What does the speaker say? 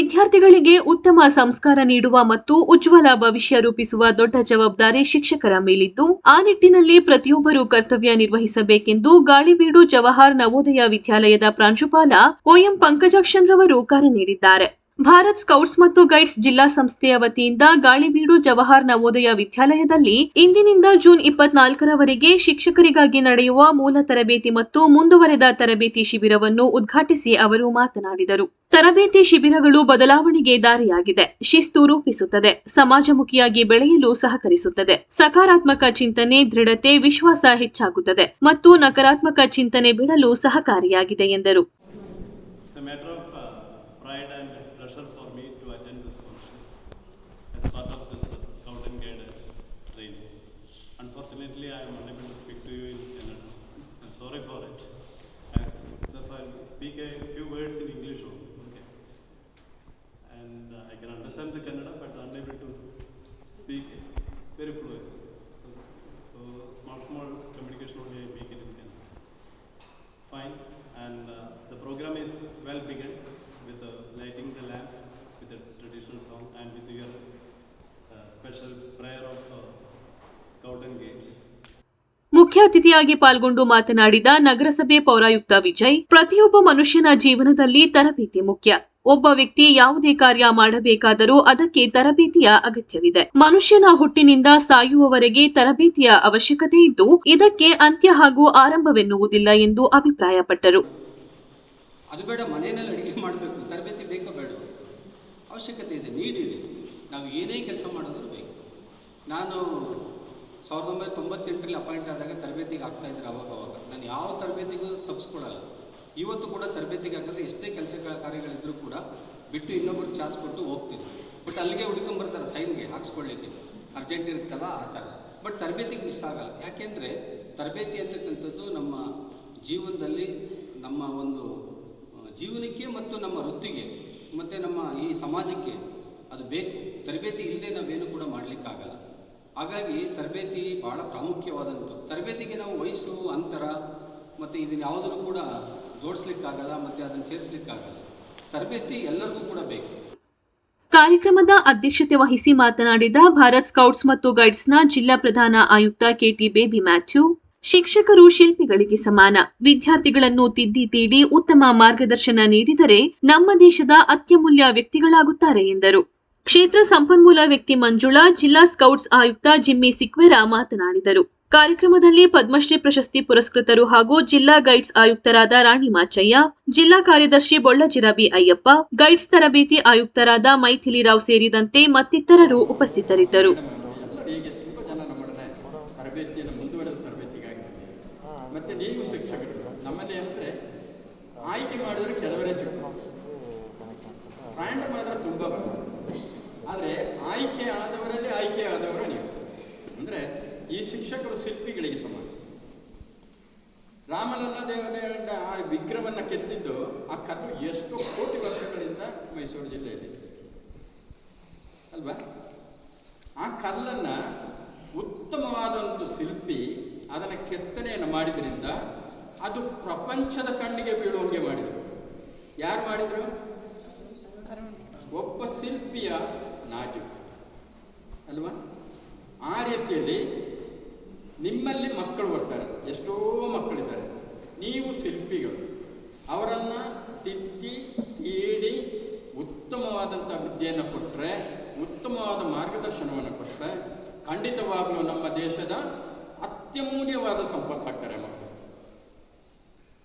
ವಿದ್ಯಾರ್ಥಿಗಳಿಗೆ ಉತ್ತಮ ಸಂಸ್ಕಾರ ನೀಡುವ ಮತ್ತು ಉಜ್ವಲ ಭವಿಷ್ಯ ರೂಪಿಸುವ ದೊಡ್ಡ ಜವಾಬ್ದಾರಿ ಶಿಕ್ಷಕರ ಮೇಲಿದ್ದು ಆ ನಿಟ್ಟಿನಲ್ಲಿ ಪ್ರತಿಯೊಬ್ಬರೂ ಕರ್ತವ್ಯ ನಿರ್ವಹಿಸಬೇಕೆಂದು ಗಾಳಿಬೀಡು ಜವಾಹರ್ ನವೋದಯ ವಿದ್ಯಾಲಯದ ಪ್ರಾಂಶುಪಾಲ ಓಎಂ ಪಂಕಜಾಕ್ಷನ್ ರವರು ಕರೆ ನೀಡಿದ್ದಾರೆ. ಭಾರತ್ ಸ್ಕೌಟ್ಸ್ ಮತ್ತು ಗೈಡ್ಸ್ ಜಿಲ್ಲಾ ಸಂಸ್ಥೆಯ ವತಿಯಿಂದ ಗಾಳಿಬೀಡು ಜವಾಹರ್ ನವೋದಯ ವಿದ್ಯಾಲಯದಲ್ಲಿ ಇಂದಿನಿಂದ ಜೂನ್ ಇಪ್ಪತ್ನಾಲ್ಕರವರೆಗೆ ಶಿಕ್ಷಕರಿಗಾಗಿ ನಡೆಯುವ ಮೂಲ ತರಬೇತಿ ಮತ್ತು ಮುಂದುವರೆದ ತರಬೇತಿ ಶಿಬಿರವನ್ನು ಉದ್ಘಾಟಿಸಿ ಅವರು ಮಾತನಾಡಿದರು. ತರಬೇತಿ ಶಿಬಿರಗಳು ಬದಲಾವಣೆಗೆ ದಾರಿಯಾಗಿದೆ. ಶಿಸ್ತು ರೂಪಿಸುತ್ತದೆ. ಸಮಾಜಮುಖಿಯಾಗಿ ಬೆಳೆಯಲು ಸಹಕರಿಸುತ್ತದೆ. ಸಕಾರಾತ್ಮಕ ಚಿಂತನೆ, ದೃಢತೆ, ವಿಶ್ವಾಸ ಹೆಚ್ಚಾಗುತ್ತದೆ ಮತ್ತು ನಕಾರಾತ್ಮಕ ಚಿಂತನೆ ಬಿಡಲು ಸಹಕಾರಿಯಾಗಿದೆ ಎಂದರು. A pleasure for me to attend this function as part of this uh, Scout and Guide training. Unfortunately, I am unable to speak to you in Kannada. I'm sorry for it. I'll speak a few words in English only. Okay. And uh, I can understand the Kannada, but unable to speak very fluently. So small, small communication only I make it in Kannada. Fine, and uh, the program is well begun with uh, ಮುಖ್ಯ ಅತಿಥಿಯಾಗಿ ಪಾಲ್ಗೊಂಡು ಮಾತನಾಡಿದ ನಗರಸಭೆ ಪೌರಾಯುಕ್ತ ವಿಜಯ್, ಪ್ರತಿಯೊಬ್ಬ ಮನುಷ್ಯನ ಜೀವನದಲ್ಲಿ ತರಬೇತಿ ಮುಖ್ಯ. ಒಬ್ಬ ವ್ಯಕ್ತಿ ಯಾವುದೇ ಕಾರ್ಯ ಮಾಡಬೇಕಾದರೂ ಅದಕ್ಕೆ ತರಬೇತಿಯ ಅಗತ್ಯವಿದೆ. ಮನುಷ್ಯನ ಹುಟ್ಟಿನಿಂದ ಸಾಯುವವರೆಗೆ ತರಬೇತಿಯ ಅವಶ್ಯಕತೆ ಇದ್ದು, ಇದಕ್ಕೆ ಅಂತ್ಯ ಹಾಗೂ ಆರಂಭವೆನ್ನುವುದಿಲ್ಲ ಎಂದು ಅಭಿಪ್ರಾಯಪಟ್ಟರು. ಅದು ಬೇಡ ಮನೆಯಲ್ಲಿ ಮಾಡಬೇಕು, ತರಬೇತಿ ಬೇಕೋ ಅವಶ್ಯಕತೆ ಇದೆ ನೀಡಿದೆ ನಾವು ಏನೇ ಕೆಲಸ ಮಾಡೋದ್ರು ಬೇಕು. ನಾನು ಸಾವಿರದ ಒಂಬೈನೂರ ತೊಂಬತ್ತೆಂಟರಲ್ಲಿ ಅಪಾಯಿಂಟ್ ಆದಾಗ ತರಬೇತಿಗೆ ಆಗ್ತಾ ಇದ್ರು ಅವಾಗ ಅವಾಗ. ನಾನು ಯಾವ ತರಬೇತಿಗೂ ತಪ್ಪಿಸ್ಕೊಡಲ್ಲ ಇವತ್ತು ಕೂಡ ತರಬೇತಿಗೆ ಹಾಕಿದ್ರೆ ಎಷ್ಟೇ ಕೆಲಸ ಕಾರ್ಯಗಳಿದ್ದರೂ ಕೂಡ ಬಿಟ್ಟು ಇನ್ನೊಬ್ರಿಗೆ ಚಾರ್ಜ್ ಕೊಟ್ಟು ಹೋಗ್ತೀನಿ. ಬಟ್ ಅಲ್ಲಿಗೆ ಹುಡ್ಕೊಂಬರ್ತಾರೆ, ಸೈನ್ಗೆ ಹಾಕ್ಸ್ಕೊಳ್ಳಿಕ್ಕೆ. ಅರ್ಜೆಂಟ್ ಇರುತ್ತಲ್ಲ ಆ ಥರ. ಬಟ್ ತರಬೇತಿಗೆ ಮಿಸ್ ಆಗಲ್ಲ. ಯಾಕೆಂದರೆ ತರಬೇತಿ ಅಂತಕ್ಕಂಥದ್ದು ನಮ್ಮ ಜೀವನದಲ್ಲಿ ನಮ್ಮ ಒಂದು ಜೀವನಕ್ಕೆ ಮತ್ತು ನಮ್ಮ ವೃತ್ತಿಗೆ ಮತ್ತು ನಮ್ಮ ಈ ಸಮಾಜಕ್ಕೆ ಅದು ಬೇಕು. ತರಬೇತಿ ಇಲ್ಲದೆ ನಾವೇನು ಕೂಡ ಮಾಡಲಿಕ್ಕಾಗಲ್ಲ. ಹಾಗಾಗಿ ತರಬೇತಿ ಭಾಳ ಪ್ರಾಮುಖ್ಯವಾದಂಥದ್ದು. ತರಬೇತಿಗೆ ನಾವು ವಯಸ್ಸು, ಅಂತರ ಮತ್ತು ಇದನ್ನು ಯಾವುದನ್ನು ಕೂಡ ಜೋಡಿಸ್ಲಿಕ್ಕಾಗಲ್ಲ ಮತ್ತು ಅದನ್ನು ಸೇರಿಸ್ಲಿಕ್ಕಾಗಲ್ಲ. ತರಬೇತಿ ಎಲ್ಲರಿಗೂ ಕೂಡ ಬೇಕು. ಕಾರ್ಯಕ್ರಮದ ಅಧ್ಯಕ್ಷತೆ ವಹಿಸಿ ಮಾತನಾಡಿದ ಭಾರತ್ ಸ್ಕೌಟ್ಸ್ ಮತ್ತು ಗೈಡ್ಸ್ನ ಜಿಲ್ಲಾ ಪ್ರಧಾನ ಆಯುಕ್ತ ಕೆಟಿ ಬೇಬಿ ಮ್ಯಾಥ್ಯೂ, ಶಿಕ್ಷಕರು ಶಿಲ್ಪಿಗಳಿಗೆ ಸಮಾನ. ವಿದ್ಯಾರ್ಥಿಗಳನ್ನು ತಿದ್ದಿ ತೀಡಿ ಉತ್ತಮ ಮಾರ್ಗದರ್ಶನ ನೀಡಿದರೆ ನಮ್ಮ ದೇಶದ ಅತ್ಯಮೂಲ್ಯ ವ್ಯಕ್ತಿಗಳಾಗುತ್ತಾರೆ ಎಂದರು. ಕ್ಷೇತ್ರ ಸಂಪನ್ಮೂಲ ವ್ಯಕ್ತಿ ಮಂಜುಳಾ, ಜಿಲ್ಲಾ ಸ್ಕೌಟ್ಸ್ ಆಯುಕ್ತ ಜಿಮ್ಮಿ ಸಿಕ್ವೆರಾ ಮಾತನಾಡಿದರು ಕಾರ್ಯಕ್ರಮದಲ್ಲಿ ಪದ್ಮಶ್ರೀ ಪ್ರಶಸ್ತಿ ಪುರಸ್ಕೃತರು ಹಾಗೂ ಜಿಲ್ಲಾ ಗೈಡ್ಸ್ ಆಯುಕ್ತರಾದ ರಾಣಿ ಮಾಚಯ್ಯ, ಜಿಲ್ಲಾ ಕಾರ್ಯದರ್ಶಿ ಬೊಳ್ಳಜಿರಬಿ ಅಯ್ಯಪ್ಪ, ಗೈಡ್ಸ್ ತರಬೇತಿ ಆಯುಕ್ತರಾದ ಮೈಥಿಲಿರಾವ್ ಸೇರಿದಂತೆ ಮತ್ತಿತರರು ಉಪಸ್ಥಿತರಿದ್ದರು. ಮತ್ತು ನೀವು ಶಿಕ್ಷಕರು, ನಮ್ಮಲ್ಲಿ ಅಂದರೆ ಆಯ್ಕೆ ಮಾಡಿದ್ರೆ ಕೆಲವರೇ ಸಿಗ್ತಾರೆ ಬ್ರ್ಯಾಂಡ್ ಮಾತ್ರ ತುಂಬ ಬರ್ತದೆ ಆದರೆ ಆಯ್ಕೆ ಆದವರಲ್ಲಿ ಆಯ್ಕೆ ಆದವರು ನೀವು ಅಂದರೆ ಈ ಶಿಕ್ಷಕರು ಶಿಲ್ಪಿಗಳಿಗೆ ಸಮಾನ ರಾಮಲಲ್ಲ ಅಂತ ಆ ವಿಗ್ರಹವನ್ನು ಕೆತ್ತಿದ್ದು ಆ ಕಲ್ಲು ಎಷ್ಟು ಕೋಟಿ ವರ್ಷಗಳಿಂದ ಮೈಸೂರು ಜಿಲ್ಲೆಯಲ್ಲಿ. ಅಲ್ವಾ? ಆ ಕಲ್ಲನ್ನು ಉತ್ತಮವಾದಂಥ ಶಿಲ್ಪಿ ಅದನ್ನು ಕೆತ್ತನೆಯನ್ನು ಮಾಡಿದ್ರಿಂದ ಅದು ಪ್ರಪಂಚದ ಕಣ್ಣಿಗೆ ಬೀಳುವಂಗೆ ಮಾಡಿದರು. ಯಾರು ಮಾಡಿದರು? ಒಬ್ಬ ಶಿಲ್ಪಿಯ ನಾಜು. ಅಲ್ವಾ? ಆ ರೀತಿಯಲ್ಲಿ ನಿಮ್ಮಲ್ಲಿ ಮಕ್ಕಳು ಬರ್ತಾರೆ. ಎಷ್ಟೋ ಮಕ್ಕಳಿದ್ದಾರೆ. ನೀವು ಶಿಲ್ಪಿಗಳು, ಅವರನ್ನು ತಿದ್ದಿ, ತೀಡಿ ಉತ್ತಮವಾದಂಥ ವಿದ್ಯೆಯನ್ನು ಕೊಟ್ಟರೆ ಉತ್ತಮವಾದ ಮಾರ್ಗದರ್ಶನವನ್ನು ಕೊಟ್ಟರೆ ಖಂಡಿತವಾಗಲೂ ನಮ್ಮ ದೇಶದ ಅತ್ಯಮೂಲ್ಯವಾದ ಸಂಪತ್ತಾಗ್ತಾರೆ ಮಕ್ಕಳು.